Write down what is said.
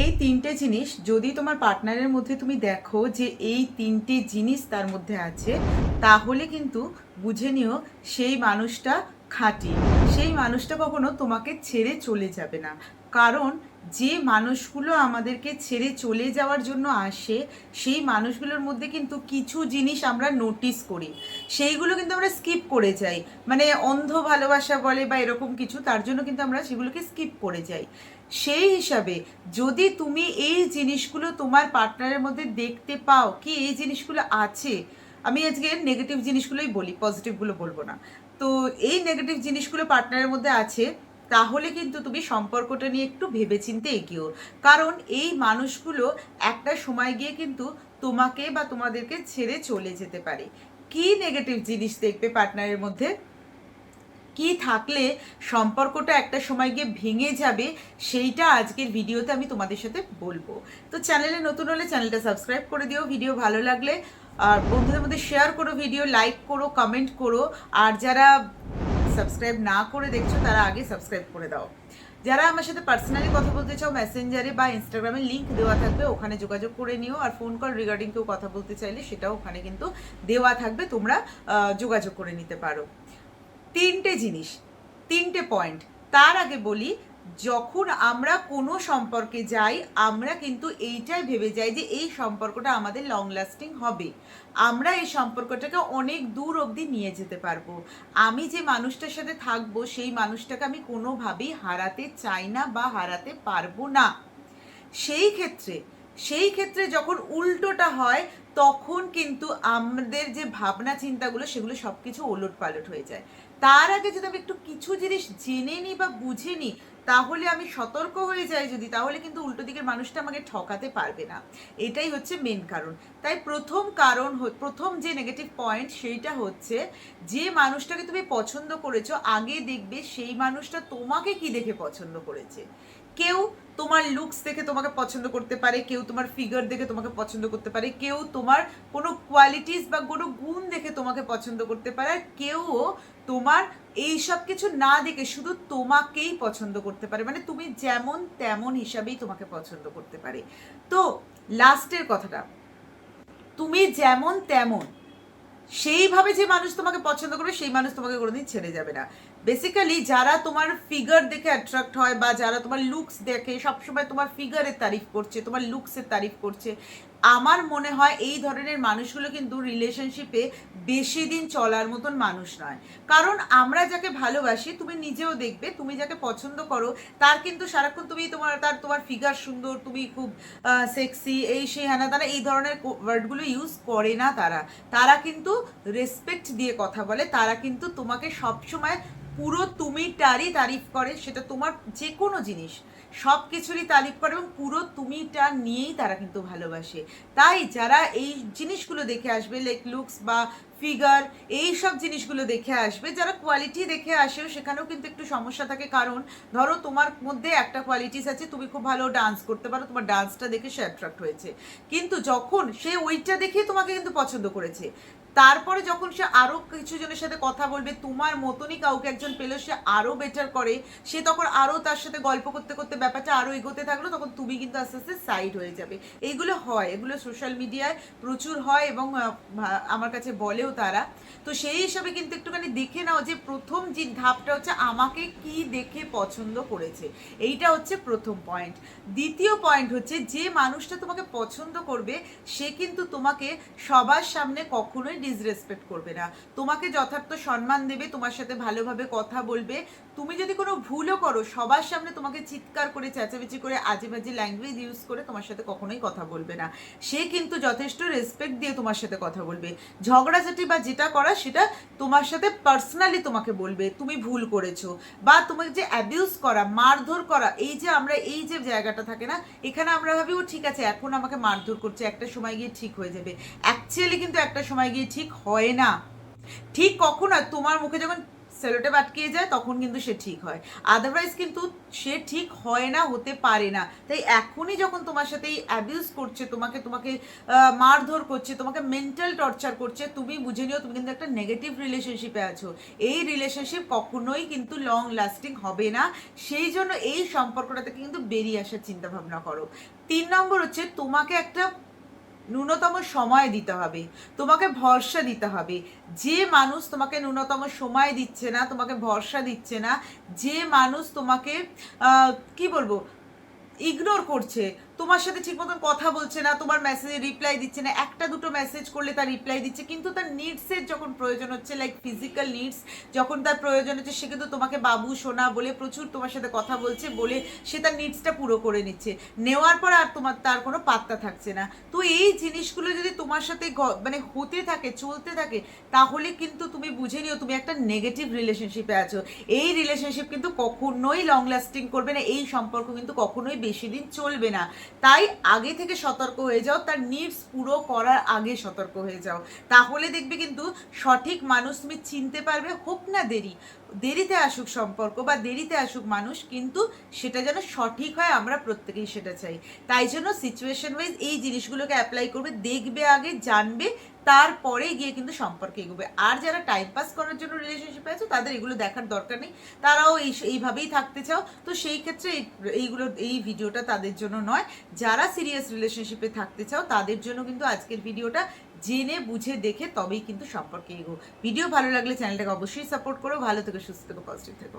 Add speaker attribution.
Speaker 1: এই তিনটে জিনিস যদি তোমার পার্টনারের মধ্যে তুমি দেখো যে এই তিনটে জিনিস তার মধ্যে আছে, তাহলে কিন্তু বুঝে নিও সেই মানুষটা খাঁটি। সেই মানুষটা কখনো তোমাকে ছেড়ে চলে যাবে না। কারণ যে মানুষগুলো আমাদেরকে ছেড়ে চলে যাওয়ার জন্য আসে, সেই মানুষগুলোর মধ্যে কিন্তু কিছু জিনিস আমরা নোটিস করি। সেইগুলো কিন্তু আমরা স্কিপ করে যাই। মানে অন্ধ ভালোবাসা বলে বা এরকম কিছু, তার জন্য কিন্তু আমরা সেগুলোকে স্কিপ করে যাই। সেই হিসাবে যদি তুমি এই জিনিসগুলো তোমার পার্টনারের মধ্যে দেখতে পাও কি এই জিনিসগুলো আছে, আমি আজকে নেগেটিভ জিনিসগুলোই বলি পজিটিভগুলো বলব না। তো এই নেগেটিভ জিনিসগুলো পার্টনারের মধ্যে আছে, তাহলে কিন্তু তুমি সম্পর্কটা নিয়ে একটু ভেবেচিন্তে এগিয়েও। কারণ এই মানুষগুলো একটা সময় গিয়ে কিন্তু তোমাকে বা তোমাদেরকে ছেড়ে চলে যেতে পারে। কি নেগেটিভ জিনিস দেখবে পার্টনারের মধ্যে? কি থাকলে সম্পর্কটা একটা সময় গিয়ে ভেঙে যাবে, সেইটা আজকের ভিডিওতে আমি তোমাদের সাথে বলব। তো চ্যানেলে নতুন হলে চ্যানেলটা সাবস্ক্রাইব করে দিও, ভিডিও ভালো লাগলে। আর বন্ধুদের মধ্যে শেয়ার করো ভিডিও লাইক করো কমেন্ট করো। আর যারা সাবস্ক্রাইব না করে দেখছ, তারা আগে সাবস্ক্রাইব করে দাও। যারা আমার সাথে পার্সোনালি কথা বলতে চাও মেসেঞ্জারে বা ইনস্টাগ্রামে লিঙ্ক দেওয়া থাকবে, ওখানে যোগাযোগ করে নিও। আর ফোন কল রিগার্ডিং কেউ কথা বলতে চাইলে, সেটাও ওখানে কিন্তু দেওয়া থাকবে। তোমরা যোগাযোগ করে নিতে পারো। তিনটে জিনিস, তিনটে পয়েন্ট তার আগে বলি, যখন আমরা কোনো সম্পর্কে যাই, আমরা কিন্তু এইটাই ভেবে যাই যে এই সম্পর্কটা আমাদের লং লাস্টিং হবে। আমরা এই সম্পর্কটাকে অনেক দূর অবধি নিয়ে যেতে পারব। আমি যে মানুষটার সাথে থাকব, সেই মানুষটাকে আমি কোনোভাবেই হারাতে চাই না বা হারাতে পারব না। সেই ক্ষেত্রে সেই ক্ষেত্রে যখন উল্টোটা হয় তখন কিন্তু আমাদের যে ভাবনা, চিন্তাগুলো, সেগুলো সব কিছু ওলট পালট হয়ে যায়। তার আগে যদি আমি একটু কিছু জিনিস জেনে নিই বা বুঝে নিই, তাহলে আমি সতর্ক হয়ে যাই যদি, তাহলে কিন্তু উল্টো দিকের মানুষটা আমাকে ঠকাতে পারবে না। এটাই হচ্ছে মেন কারণ। তাই প্রথম কারণ প্রথম যে নেগেটিভ পয়েন্ট সেইটা হচ্ছে, যে মানুষটাকে তুমি পছন্দ করেছ, আগে দেখবে সেই মানুষটা তোমাকে কি দেখে পছন্দ করেছে। কেউ তোমার লুকস দেখে তোমাকে পছন্দ করতে পারে, কেউ তোমার ফিগার দেখে তোমাকে পছন্দ করতে পারে, কেউ তোমার কোনো কোয়ালিটিস বা কোনো গুণ দেখে তোমাকে পছন্দ করতে পারে, আর কেউও তোমার এই সব কিছু না দেখে শুধু তোমাকেই পছন্দ করতে পারে। মানে তুমি যেমন তেমন হিসাবেই তোমাকে পছন্দ করতে পারে। তো লাস্টের কথাটা, তুমি যেমন তেমন সেইভাবে যে মানুষ তোমাকে পছন্দ করবে, সেই মানুষ তোমাকে কোনোদিন ছেড়ে যাবে না। বেসিক্যালি যারা তোমার ফিগার দেখে অ্যাট্রাক্ট হয় বা যারা তোমার লুকস দেখে, সবসময় তোমার ফিগারের তারিফ করছে, তোমার লুকসের তারিফ করছে আমার মনে হয় এই ধরনের মানুষগুলো কিন্তু রিলেশনশিপে বেশি দিন চলার মতন মানুষ নয়। কারণ আমরা যাকে ভালোবাসি, তুমি নিজেও দেখবে, তুমি যাকে পছন্দ করো, তার কিন্তু সারাক্ষণ তুমি তোমার, তার তোমার ফিগার সুন্দর, তুমি খুব সেক্সি এই সেই হ্যানা তারা এই ধরনের ওয়ার্ডগুলো ইউজ করে না তারা। তারা কিন্তু রেসপেক্ট দিয়ে কথা বলে, তারা কিন্তু তোমাকে সবসময় পুরো তুমিটারই তারিফ করে, সেটা তোমার যে কোনো জিনিস। সব কিছুরই তারিফ করে এবং পুরো তুমিটা নিয়েই তারা কিন্তু ভালোবাসে। তাই যারা এই জিনিসগুলো দেখে আসবে লাইক লুকস বা ফিগার এই সব জিনিসগুলো দেখে আসবে, যারা কোয়ালিটি দেখে আসেও সেখানেও কিন্তু একটু সমস্যা থাকে। কারণ ধরো তোমার মধ্যে একটা কোয়ালিটিস আছে, তুমি খুব ভালো ডান্স করতে পারো, তোমার ডান্সটা দেখে সে অ্যাট্রাক্ট হয়েছে। কিন্তু যখন সে ওইটা দেখে তোমাকে কিন্তু পছন্দ করেছে তারপরে যখন সে আরও কিছু জনের সাথে কথা বলবে, তোমার মতনই কাউকে একজন পেল সে আরও বেটার করে। সে তখন আরও তার সাথে গল্প করতে করতে ব্যাপারটা আরও এগোতে থাকল, তখন তুমি কিন্তু আস্তে আস্তে সাইড হয়ে যাবে। এইগুলো হয়, এগুলো সোশ্যাল মিডিয়ায় প্রচুর হয় এবং আমার কাছে বলেও তারা। তো সেই হিসাবে কিন্তু একটুখানি দেখে নাও যে প্রথম যে ধাপটা হচ্ছে আমাকে কি দেখে পছন্দ করেছে। এইটা হচ্ছে প্রথম পয়েন্ট দ্বিতীয় পয়েন্ট হচ্ছে যে মানুষটা তোমাকে পছন্দ করবে, সে কিন্তু তোমাকে সবার সামনে কখনোই ডিসরেসপেক্ট করবে না। তোমাকে যথার্থ সম্মান দেবে, তোমার সাথে ভালোভাবে কথা বলবে। তুমি যদি কোনো ভুলও করো, সবার সামনে তোমাকে চিৎকার করে, চেঁচামেচি করে আজে বাজে ল্যাঙ্গুয়েজ ইউজ করে তোমার সাথে কখনোই কথা বলবে না। সে কিন্তু যথেষ্ট রেসপেক্ট দিয়ে তোমার সাথে কথা বলবে। ঝগড়াঝাটি বা যেটা করা সেটা তোমার সাথে পার্সোনালি তোমাকে বলবে, তুমি ভুল করেছ। বা তোমাকে যে অ্যাবিউজ করা, মারধর করা, এই যে আমরা, এই যে জায়গাটা থাকে না, এখানে আমরা ভাবি, ও ঠিক আছে, এখন আমাকে মারধর করছে, একটা সময় গিয়ে ঠিক হয়ে যাবে। অ্যাকচুয়ালি কিন্তু একটা সময় গিয়ে ঠিক হয় না। ঠিক কখন আর তোমার মুখে যখন সেলোটেপ আটকিয়ে যায়, তখন কিন্তু সে ঠিক হয়। আদারওয়াইজ কিন্তু সে ঠিক হয় না, হতে পারে না। তাই এখনই যখন তোমার সাথে এই অ্যাবিউজ করছে, তোমাকে তোমাকে মারধর করছে, তোমাকে মেন্টাল টর্চার করছে, তুমি বুঝে নিও তুমি কিন্তু একটা নেগেটিভ রিলেশনশিপে আছো। এই রিলেশনশিপ কখনোই কিন্তু লং লাস্টিং হবে না। সেই জন্য এই সম্পর্কটা থেকে কিন্তু বেরিয়ে আসার চিন্তাভাবনা করো। তিন নম্বর হচ্ছে তোমাকে একটা ন্যূনতম সময় দিতে হবে। তোমাকে ভরসা দিতে হবে। যে মানুষ তোমাকে ন্যূনতম সময় দিচ্ছে না, তোমাকে ভরসা দিচ্ছে না, যে মানুষ তোমাকে কি বলব ইগনোর করছে তোমার সাথে ঠিক মতন কথা বলছে না, তোমার মেসেজে রিপ্লাই দিচ্ছে না, একটা দুটো মেসেজ করলে তার রিপ্লাই দিচ্ছে, কিন্তু তার নিডসের যখন প্রয়োজন হচ্ছে লাইক ফিজিক্যাল নিডস যখন তার প্রয়োজন হচ্ছে, সে কিন্তু তোমাকে বাবু, সোনা বলে প্রচুর তোমার সাথে কথা বলছে, বলে সে তার নিডসটা পুরো করে নিচ্ছে। নেওয়ার পর আর তোমার, তার কোনো পাত্তা থাকছে না। তো এই জিনিসগুলো যদি তোমার সাথে মানে হতে থাকে, চলতে থাকে, তাহলে কিন্তু তুমি বুঝে নিও তুমি একটা নেগেটিভ রিলেশনশিপে আছো। এই রিলেশনশিপ কিন্তু কখনোই লং লাস্টিং করবে না, এই সম্পর্ক কিন্তু কখনোই বেশি দিন চলবে না। তাই আগে থেকে সতর্ক হয়ে যাও, তার নিডস পুরো করার আগে সতর্ক হয়ে যাও। তাহলে দেখবে কিন্তু সঠিক মানুষ তুমি চিনতে পারবে, হোক না দেরি। দেরিতে আসুক সম্পর্ক বা দেরিতে আসুক মানুষ, কিন্তু সেটা যেন সঠিক হয়, আমরা প্রত্যেকেই সেটা চাই। তাই জন্য সিচুয়েশন ওয়াইজ এই জিনিসগুলোকে অ্যাপ্লাই করবে, দেখবে আগে, জানবে, তারপরে গিয়ে কিন্তু সম্পর্কে এগোবে। আর যারা টাইম পাস করার জন্য রিলেশনশিপে আছে, তাদের এগুলো দেখার দরকার নেই। তারাও এই এইভাবেই থাকতে চাও। তো সেই ক্ষেত্রে এই- এইগুলো, এই ভিডিওটা তাদের জন্য নয়। যারা সিরিয়াস রিলেশনশিপে থাকতে চাও, তাদের জন্য কিন্তু আজকের ভিডিওটা জেনে, বুঝে, দেখে তবেই কিন্তু সম্পর্কে এগো। ভিডিও ভালো লাগলে চ্যানেলটাকে অবশ্যই সাপোর্ট করো। ভালো থেকে, সুস্থ থেকো পজিটিভ থেকো।